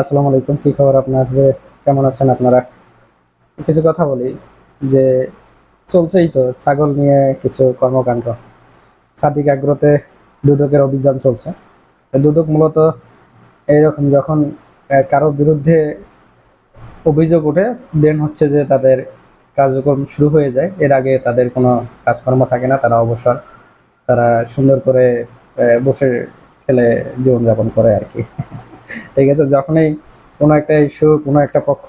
আসসালামু আলাইকুম, কি খবর আপনার? যে কেমন আছেন আপনারা? কিছু কথা বলি, যে চলছেই তো ছাগল নিয়ে কিছু কর্মকাণ্ড। সাদিক আগ্রতে দুদকের অভিযান চলছে। দুদক মূলত এইরকম যখন কারও বিরুদ্ধে অভিযোগ ওঠে, দেন হচ্ছে যে তাদের কার্যক্রম শুরু হয়ে যায়। এর আগে তাদের কোনো কাজকর্ম থাকে না, তারা অবসর, তারা সুন্দর করে বসে খেলে জীবনযাপন করে আর কি। ঠিক আছে যখনই কোনো একটা ইস্যু কোনো একটা পক্ষ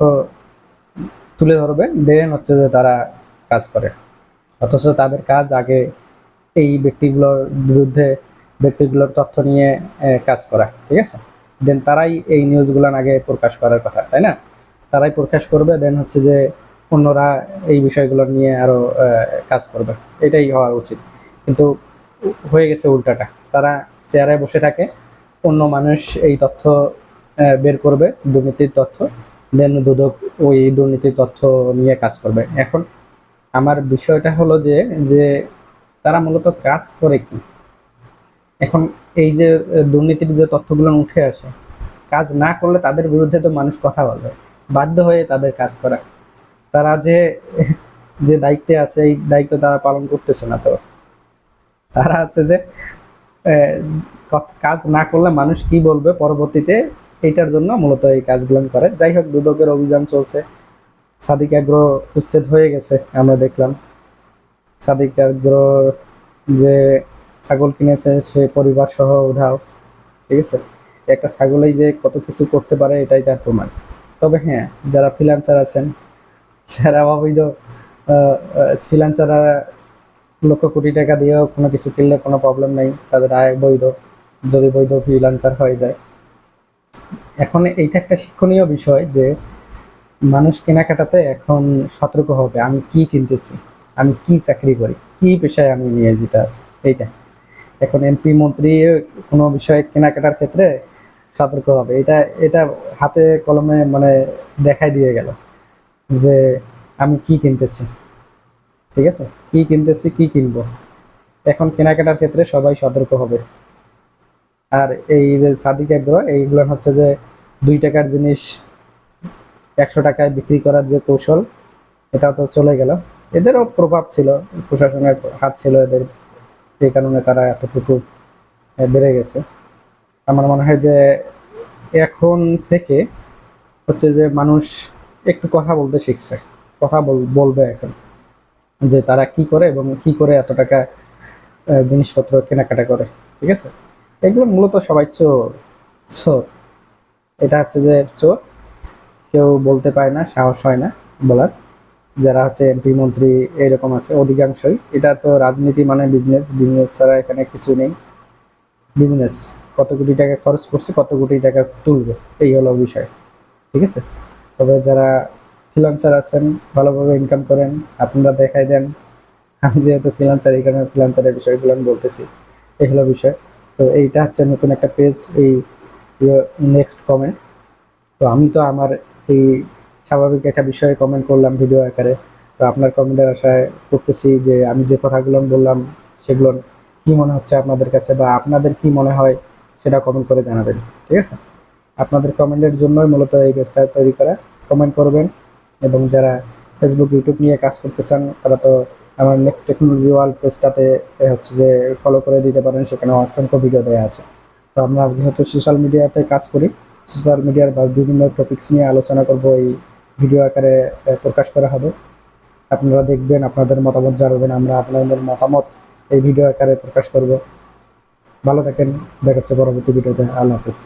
তুলে ধরবে দেন হচ্ছে যে তারা কাজ করে। অথচ তাদের কাজ আগে এই ব্যক্তিগুলোর বিরুদ্ধে ব্যক্তিগুলোর তথ্য নিয়ে কাজ করা ঠিক আছে? দেন তারাই এই নিউজগুলো আগে প্রকাশ করার কথা তাই না? তারাই প্রকাশ করবে দেন হচ্ছে যে অন্যরা এই বিষয়গুলো নিয়ে আরও আহ, কাজ করবে। এটাই হওয়া উচিত। কিন্তু হয়ে গেছে উল্টাটা। তারা চেয়ারে বসে থাকে অন্য মানুষ এই তথ্য বের করবে, দুর্নীতির তথ্য দেন দুদক ওই দুর্নীতির তথ্য নিয়ে কাজ করবে। এখন আমার বিষয়টা হলো যে যে তারা মূলত কাজ করে কি? এখন এই যে দুর্নীতির যে তথ্যগুলো উঠে আসে, কাজ না করলে তাদের বিরুদ্ধে তো মানুষ কথা বলবে। বাধ্য হয়ে তাদের কাজ করা। তারা যে যে দায়িত্বে আছে, এই দায়িত্ব তারা পালন করতেছে না তো। তারা হচ্ছে যে কাজ না করলে মানুষ কি বলবে পরবর্তীতে? এইটার জন্য মূলত এই কাজগুলো করে যাই হোক, দুদকের অভিযান চলছে। সাদিক আগ্রহ উচ্ছেদ হয়ে গেছে, আমরা দেখলাম। সাদিক আগ্রহ যে ছাগল কিনেছে, সে পরিবার সহ উধাও, ঠিক আছে? একটা ছাগলেই যে কত কিছু করতে পারে, এটাই তার প্রমাণ। তবে হ্যাঁ যারা ফ্রিল্যান্সার আছেন, যারা অবৈধ ফ্রিল্যান্সাররা লক্ষ কোটি টাকা দিয়েও কোনো কিছু কিনলে কোনো প্রবলেম নেই, তাদের আয় বৈধ, যদি বৈধ ফ্রিল্যান্সার হয়ে যায়। এখন এইটা একটা শিক্ষণীয় বিষয় যে মানুষ কেনাকাটাতে এখন সতর্ক হবে, আমি কি কিনতেছি, আমি কি চাকরি করি, কি পেশায় আমি নিয়োজিত আছি, এইটা। এখন এমপি মন্ত্রী কোনো বিষয়ে কেনাকাটার ক্ষেত্রে সতর্ক হবে, এটা এটা হাতে কলমে মানে দেখাই দিয়ে গেল যে আমি কি কিনতেছি। ঠিক আছে? কি কিনতেছি, কি কিনবো? এখন কেনাকাটার ক্ষেত্রে সবাই সতর্ক হবে। আর এই যে সাদিক আগ্রহ এইগুলো হচ্ছে যে দুই টাকার জিনিস, একশো টাকায় বিক্রি করার যে কৌশল, এটা তো চলে গেল। এদেরও প্রভাব ছিল, প্রশাসনের হাত ছিল এদের এই কারণে তারা এতটুকু বেড়ে গেছে। আমার মনে হয় যে এখন থেকে হচ্ছে যে মানুষ একটু কথা বলতে শিখছে, কথা বল- বলবে এখন। যে তারা কি করে এবং কি করে এত টাকা জিনিসপত্র কেনাকাটা করে, ঠিক আছে? এগুলো মূলত সবাই চোর। চোর। এটা হচ্ছে যে চোর। কেউ বলতে পারে না, সাহস হয় না বলার। যারা হচ্ছে এমপি, মন্ত্রী এরকম আছে, অধিকাংশই। এটা তো রাজনীতি মানে বিজনেস বিজনেস ছাড়া এখানে কিছু নেই। বিজনেস কত কোটি টাকা খরচ করছে, কত কোটি টাকা তুলবে, এই হলো বিষয়, ঠিক আছে? তবে যারা ফ্রিলান্সার আছেন, ভালোভাবে ইনকাম করেন, আপনারা দেখাই দেন। আমি যেহেতু ফ্রিলান্সার এই কারণে ফ্রিলান্সারের বিষয়গুলো আমি বলতেছি। এগুলো বিষয়। তো এইটা হচ্ছে নতুন একটা পেজ এই নেক্সট কমেন্ট তো আমি তো আমার এই স্বাভাবিক একটা বিষয়ে কমেন্ট করলাম ভিডিও আকারে। তো আপনার কমেন্টের আশায় করতেছি যে আমি যে কথাগুলো বললাম, সেগুলো কি মনে হচ্ছে আপনাদের কাছে বা আপনাদের কি মনে হয়, সেটা কমেন্ট করে জানাবেন। ঠিক আছে? আপনাদের কমেন্টের জন্যই মূলত এই পেজটা তৈরি করা। কমেন্ট করবেন। এবং যারা ফেসবুক ইউটিউব নিয়ে কাজ করতে চান তারা তো আমার নেক্সট টেকনোলজি ওয়ার্ল্ড পেজটাতে হচ্ছে যে ফলো করে দিতে পারেন সেখানে অসংখ্য ভিডিও দেওয়া আছে। তো আমরা যেহেতু সোশ্যাল মিডিয়াতে কাজ করি সোশ্যাল মিডিয়ার বা বিভিন্ন টপিকস নিয়ে আলোচনা করব, এই ভিডিও আকারে প্রকাশ করা হবে। আপনারা দেখবেন, আপনাদের মতামত জানাবেন, আমরা আপনাদের মতামত এই ভিডিও আকারে প্রকাশ করব। ভালো থাকেন, দেখা হচ্ছে পরবর্তী ভিডিওতে আল্লাহ হাফিজ।